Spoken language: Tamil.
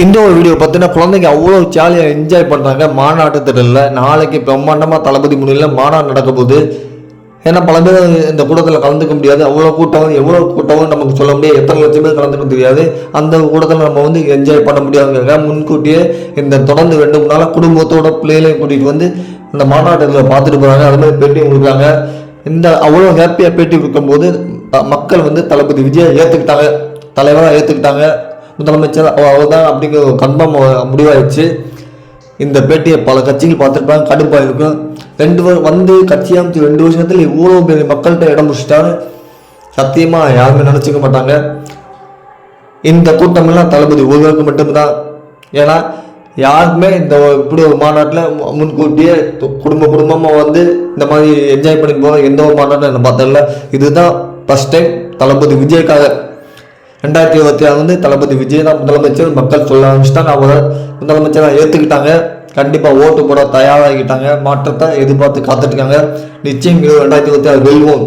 இந்த ஒரு வீடியோ பார்த்தீங்கன்னா குழந்தைங்க அவ்வளோ ஜாலியாக என்ஜாய் பண்ணுறாங்க மாநாட்டு திடலில் நாளைக்கு பிரம்மாண்டமாக தளபதி முன்னிலையில் மாநாடு நடக்க போகுது. ஏன்னா பல பேர் இந்த கூட்டத்தில் கலந்துக்க முடியாது. அவ்வளோ கூட்டம் எவ்வளோ கூட்டம் நமக்கு சொல்ல முடியாது. எத்தனை லட்சம் பேர் கலந்துக்க தெரியாது அந்த கூட்டத்தில் நம்ம வந்து என்ஜாய் பண்ண முடியாதுங்க முன்கூட்டியே இந்த தொடர்ந்து ரெண்டு மூணு நாளாக குடும்பத்தோட பிள்ளைகளையும் கூட்டிகிட்டு வந்து இந்த மாநாட்டில் பார்த்துட்டு போகிறாங்க அது மாதிரி பேட்டி கொடுக்குறாங்க. இந்த அவ்வளோ ஹாப்பியாக பேட்டி கொடுக்கும்போது மக்கள் வந்து தளபதி விஜயை ஏற்றுக்கிட்டாங்க தலைவராக ஏற்றுக்கிட்டாங்க முதலமைச்சர் அவர் தான் அப்படிங்கிற ஒரு கன்ஃபார்ம் முடிவாயிடுச்சு. இந்த பேட்டியை பல கட்சிகள் பார்த்துருப்பாங்க கடுப்பாக இருக்கும் ரெண்டு வந்து கட்சி அமைச்சு ரெண்டு வருஷத்தில் இவ்வளோ பெரிய மக்கள்கிட்ட இடம் பிடிச்சிட்டாரு. சத்தியமாக யாருமே நினச்சிக்க மாட்டாங்க. இந்த கூட்டமெல்லாம் தளபதி ஒருவருக்கு மட்டும்தான். ஏன்னா யாருக்குமே இந்த இப்படி ஒரு மாநாட்டில் முன்கூட்டியே குடும்ப குடும்பமாக வந்து இந்த மாதிரி என்ஜாய் பண்ணி போகிற எந்த ஒரு மாநாட்டில் நான் பார்த்ததில்ல. இதுதான் ஃபஸ்ட் டைம் தளபதி விஜய்க்காக ரெண்டாயிரத்தி இருபத்தி ஆறு வந்து தளபதி விஜய் தான் முதலமைச்சர். மக்கள் சொல்ல ஆரம்பிச்சிட்டாங்க. அவரை முதலமைச்சராக ஏற்றுக்கிட்டாங்க கண்டிப்பாக ஓட்டு போட தயாராகிட்டாங்க. மாற்றத்தை எதிர்பார்த்து காத்துட்ருக்காங்க நிச்சயம் ரெண்டாயிரத்தி இருபத்தி ஆறு வெல்வோம்.